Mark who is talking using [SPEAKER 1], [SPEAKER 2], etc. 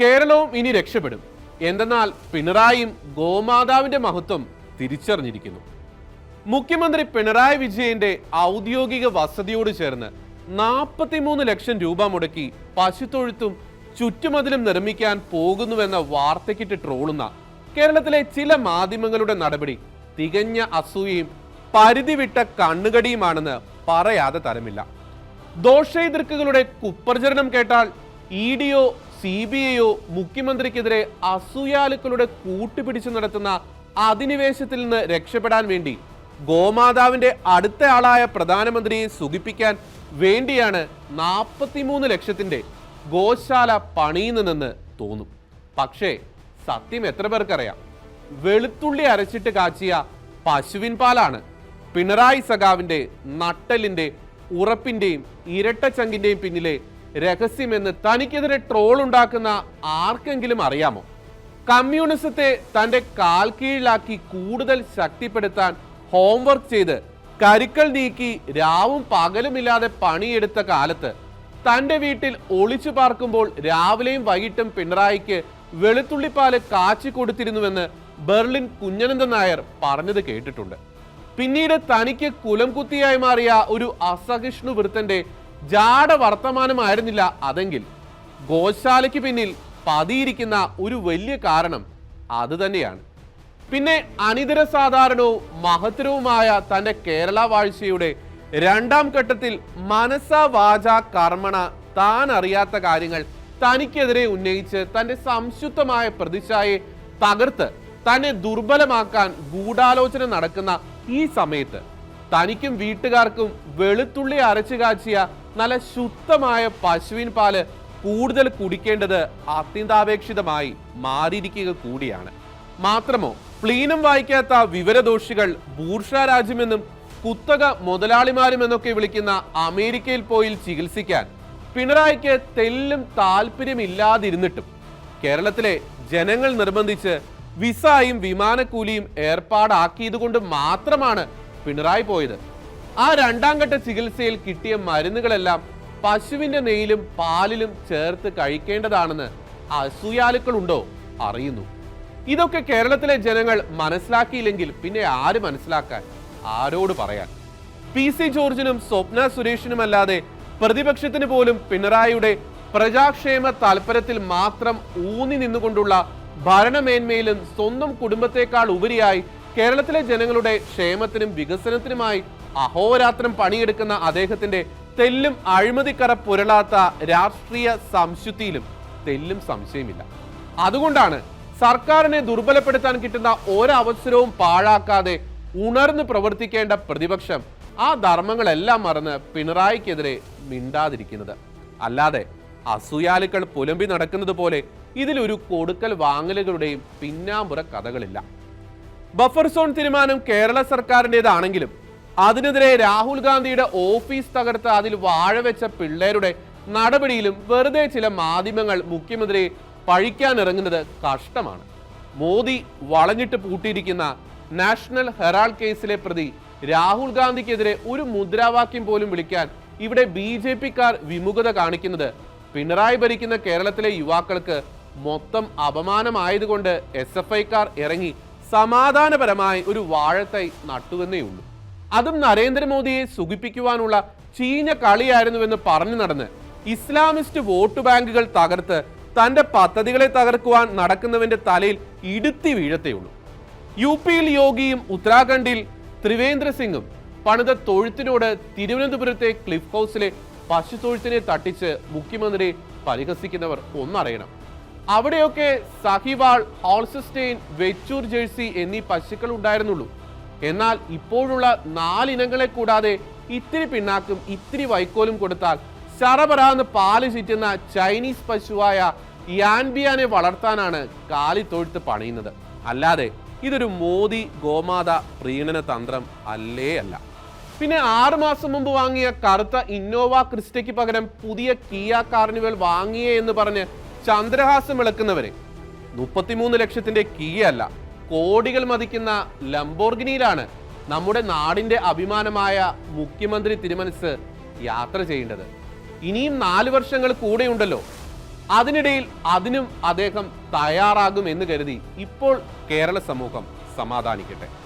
[SPEAKER 1] കേരളവും ഇനി രക്ഷപ്പെടും. എന്തെന്നാൽ പിണറായിയും ഗോമാതാവിന്റെ മഹത്വം തിരിച്ചറിഞ്ഞിരിക്കുന്നു. മുഖ്യമന്ത്രി പിണറായി വിജയന്റെ ഔദ്യോഗിക വസതിയോട് ചേർന്ന് നാൽപ്പത്തിമൂന്ന് ലക്ഷം രൂപ മുടക്കി പശുത്തൊഴുത്തും ചുറ്റുമതിലും നിർമ്മിക്കാൻ പോകുന്നുവെന്ന വാർത്തയ്ക്കിട്ട് ട്രോളുന്ന കേരളത്തിലെ ചില മാധ്യമങ്ങളുടെ നടപടി തികഞ്ഞ അസൂയയും പരിധിവിട്ട കണ്ണുകടിയുമാണെന്ന് പറയാതെ തരമില്ല. ദോഷൈതൃക്കുകളുടെ കുപ്രചരണം കേട്ടാൽ ഇ ഡിയോ സി ബി ഐയോ മുഖ്യമന്ത്രിക്കെതിരെ അസൂയാലുക്കളുടെ കൂട്ടുപിടിച്ചു നടത്തുന്ന അധിനിവേശത്തിൽ നിന്ന് രക്ഷപ്പെടാൻ വേണ്ടി ഗോമാതാവിന്റെ അടുത്ത ആളായ പ്രധാനമന്ത്രിയെ സുഖിപ്പിക്കാൻ വേണ്ടിയാണ് നാൽപ്പത്തിമൂന്ന് ലക്ഷത്തിന്റെ ഗോശാല പണിയുന്നതെന്ന് തോന്നും. പക്ഷേ സത്യം എത്ര പേർക്കറിയാം? വെളുത്തുള്ളി അരച്ചിട്ട് കാച്ചിയ പശുവിൻ പാലാണ് പിണറായി സഖാവിന്റെ നട്ടലിന്റെ ഉറപ്പിന്റെയും ഇരട്ടച്ചങ്കിന്റെയും പിന്നിലെ രഹസ്യമെന്ന് തനിക്കെതിരെ ട്രോൾ ഉണ്ടാക്കുന്ന ആർക്കെങ്കിലും അറിയാമോ? കമ്മ്യൂണിസത്തെ തന്റെ കാൽ കീഴിലാക്കി കൂടുതൽ ശക്തിപ്പെടുത്താൻ ഹോംവർക്ക് ചെയ്ത് കരുക്കൾ നീക്കി രാവും പകലുമില്ലാതെ പണിയെടുത്ത കാലത്ത് തന്റെ വീട്ടിൽ ഒളിച്ചു പാർക്കുമ്പോൾ രാവിലെയും വൈകിട്ടും പിണറായിക്ക് വെളുത്തുള്ളിപ്പാൽ കാച്ചി കൊടുത്തിരുന്നുവെന്ന് ബെർലിൻ കുഞ്ഞനന്ദൻ നായർ പറഞ്ഞത് കേട്ടിട്ടുണ്ട്. പിന്നീട് തനിക്ക് കുലം കുത്തിയായി മാറിയ ഒരു അസഹിഷ്ണു വൃത്തന്റെ ജാട വർത്തമാനമായിരുന്നില്ല അതെങ്കിൽ ഗോശാലയ്ക്ക് പിന്നിൽ പതിയിരിക്കുന്ന ഒരു വലിയ കാരണം അത് തന്നെയാണ്. പിന്നെ അനിതര സാധാരണവും മഹത്തരവുമായ തന്റെ കേരള വാഴ്ചയുടെ രണ്ടാം ഘട്ടത്തിൽ മനസ വാച കർമ്മണ താൻ അറിയാത്ത കാര്യങ്ങൾ തനിക്കെതിരെ ഉന്നയിച്ച് തന്റെ സംശുദ്ധമായ പ്രതിച്ഛായെ തകർത്ത് തന്നെ ദുർബലമാക്കാൻ ഗൂഢാലോചന നടക്കുന്ന ഈ സമയത്ത് തനിക്കും വീട്ടുകാർക്കും വെളുത്തുള്ളി അരച്ചു കാച്ചിയ നല്ല ശുദ്ധമായ പശുവിൻ പാൽ കൂടുതൽ കുടിക്കേണ്ടത് അത്യന്താപേക്ഷിതമായി മാറിയിരിക്കുക കൂടിയാണ്. മാത്രമോ പ്ലീനം വായിക്കാത്ത വിവരദോഷികൾ ബൂർഷ രാജ്യമെന്നും കുത്തക മുതലാളിമാരുമെന്നൊക്കെ വിളിക്കുന്ന അമേരിക്കയിൽ പോയി ചികിത്സിക്കാൻ പിണറായിക്ക് തെല്ലും താല്പര്യമില്ലാതിരുന്നിട്ടും കേരളത്തിലെ ജനങ്ങൾ നിർബന്ധിച്ച് വിസായും വിമാനക്കൂലിയും ഏർപ്പാടാക്കിയതുകൊണ്ട് മാത്രമാണ് പിണറായി പോയത്. ആ രണ്ടാം ഘട്ട ചികിത്സയിൽ കിട്ടിയ മരുന്നുകളെല്ലാം പശുവിന്റെ നെയ്യിലും പാലിലും ചേർത്ത് കഴിക്കേണ്ടതാണെന്ന് അസൂയാലുക്കളുണ്ടോ അറിയുന്നു. ഇതൊക്കെ കേരളത്തിലെ ജനങ്ങൾ മനസ്സിലാക്കിയില്ലെങ്കിൽ പിന്നെ ആര് മനസ്സിലാക്കാൻ? ആരോട് പറയാൻ? പി സി ജോർജിനും സ്വപ്ന സുരേഷിനുമല്ലാതെ പ്രതിപക്ഷത്തിന് പോലും പിണറായിയുടെ പ്രജാക്ഷേമ താൽപര്യത്തിൽ മാത്രം ഊന്നി നിന്നുകൊണ്ടുള്ള ഭരണമേന്മയിലും സ്വന്തം കുടുംബത്തെക്കാൾ ഉപരിയായി കേരളത്തിലെ ജനങ്ങളുടെ ക്ഷേമത്തിനും വികസനത്തിനുമായി അഹോരാത്രം പണിയെടുക്കുന്ന അദ്ദേഹത്തിന്റെ തെല്ലും അഴിമതിക്കറ പുരളാത്ത രാഷ്ട്രീയ സംശുദ്ധിയിലും തെല്ലും സംശയമില്ല. അതുകൊണ്ടാണ് സർക്കാരിനെ ദുർബലപ്പെടുത്താൻ കിട്ടുന്ന ഒരവസരവും പാഴാക്കാതെ ഉണർന്ന് പ്രവർത്തിക്കേണ്ട പ്രതിപക്ഷം ആ ധർമ്മങ്ങളെല്ലാം മറന്ന് പിണറായിക്കെതിരെ മിണ്ടാതിരിക്കുന്നത്. അല്ലാതെ അസൂയാലുക്കൾ പുലമ്പി നടക്കുന്നത് പോലെ ഇതിലൊരു കൊടുക്കൽ വാങ്ങലുകളുടെയും പിന്നാമ്പുറ കഥകളില്ല. ബഫർ സോൺ തീരുമാനം കേരള സർക്കാരിന്റെതാണെങ്കിലും അതിനെതിരെ രാഹുൽ ഗാന്ധിയുടെ ഓഫീസ് തകർത്ത് അതിൽ വാഴ വെച്ച പിള്ളേരുടെ നടപടിയിലും വെറുതെ ചില മാധ്യമങ്ങൾ മുഖ്യമന്ത്രിയെ പഴിക്കാനിറങ്ങുന്നത് കഷ്ടമാണ്. മോദി വളഞ്ഞിട്ട് പൂട്ടിയിരിക്കുന്ന നാഷണൽ ഹെറാൾഡ് കേസിലെ പ്രതി രാഹുൽ ഗാന്ധിക്കെതിരെ ഒരു മുദ്രാവാക്യം പോലും വിളിക്കാൻ ഇവിടെ ബി ജെ പിക്കാർ വിമുഖത കാണിക്കുന്നത് പിണറായി ഭരിക്കുന്ന കേരളത്തിലെ യുവാക്കൾക്ക് മൊത്തം അപമാനമായതുകൊണ്ട് എസ് എഫ് ഐക്കാർ ഇറങ്ങി സമാധാനപരമായി ഒരു വാഴത്തൈ നട്ടുവെന്നേയുള്ളൂ അതും നരേന്ദ്രമോദിയെ സുഖിപ്പിക്കുവാനുള്ള ചീഞ്ഞ കളിയായിരുന്നുവെന്ന് പറഞ്ഞു നടന്ന് ഇസ്ലാമിസ്റ്റ് വോട്ട് ബാങ്കുകൾ തകർത്ത് തന്റെ പദ്ധതികളെ തകർക്കുവാൻ നടക്കുന്നവന്റെ തലയിൽ ഇടുത്തി വീഴത്തേയുള്ളൂ യു പിയിൽ യോഗിയും ഉത്തരാഖണ്ഡിൽ ത്രിവേന്ദ്ര സിംഗും പണിത തൊഴുത്തിനോട് തിരുവനന്തപുരത്തെ ക്ലിഫ് ഹൗസിലെ പശു തൊഴുത്തിനെ തട്ടിച്ച് മുഖ്യമന്ത്രി പരിഹസിക്കുന്നവർ ഒന്നറിയണം. അവിടെയൊക്കെ സഹിവാൾ ഹോൾസസ്റ്റെയിൻ വെച്ചൂർ ജേഴ്സി എന്നീ പശുക്കൾ ഉണ്ടായിരുന്നുള്ളൂ. എന്നാൽ ഇപ്പോഴുള്ള നാലിനങ്ങളെ കൂടാതെ ഇത്തിരി പിണ്ണാക്കും ഇത്തിരി വൈക്കോലും കൊടുത്താൽ ശറപറാന്ന് പാൽ ചുറ്റുന്ന ചൈനീസ് പശുവായ യാൻബിയാനെ വളർത്താനാണ് കാലിത്തൊഴുത്ത് പണിയുന്നത്. അല്ലാതെ ഇതൊരു മോദി ഗോമാത പ്രീണന തന്ത്രം അല്ലേ അല്ല. പിന്നെ ആറുമാസം മുമ്പ് വാങ്ങിയ കറുത്ത ഇന്നോവ ക്രിസ്റ്റയ്ക്ക് പകരം പുതിയ കിയ കാർണിവൽ വാങ്ങിയേ എന്ന് പറഞ്ഞ് ചന്ദ്രഹാസം വിളക്കുന്നവരെ മുപ്പത്തിമൂന്ന് ലക്ഷത്തിന്റെ കിയ അല്ല കോടികൾ മതിക്കുന്ന ലംബോർഗിനിയിലാണ് നമ്മുടെ നാടിന്റെ അഭിമാനമായ മുഖ്യമന്ത്രി തിരുമനസ് യാത്ര ചെയ്യേണ്ടത്. ഇനിയും നാല് വർഷങ്ങൾ കൂടെയുണ്ടല്ലോ. അതിനിടയിൽ അതിനും അദ്ദേഹം തയ്യാറാകും എന്ന് കരുതി ഇപ്പോൾ കേരള സമൂഹം സമാധാനിക്കട്ടെ.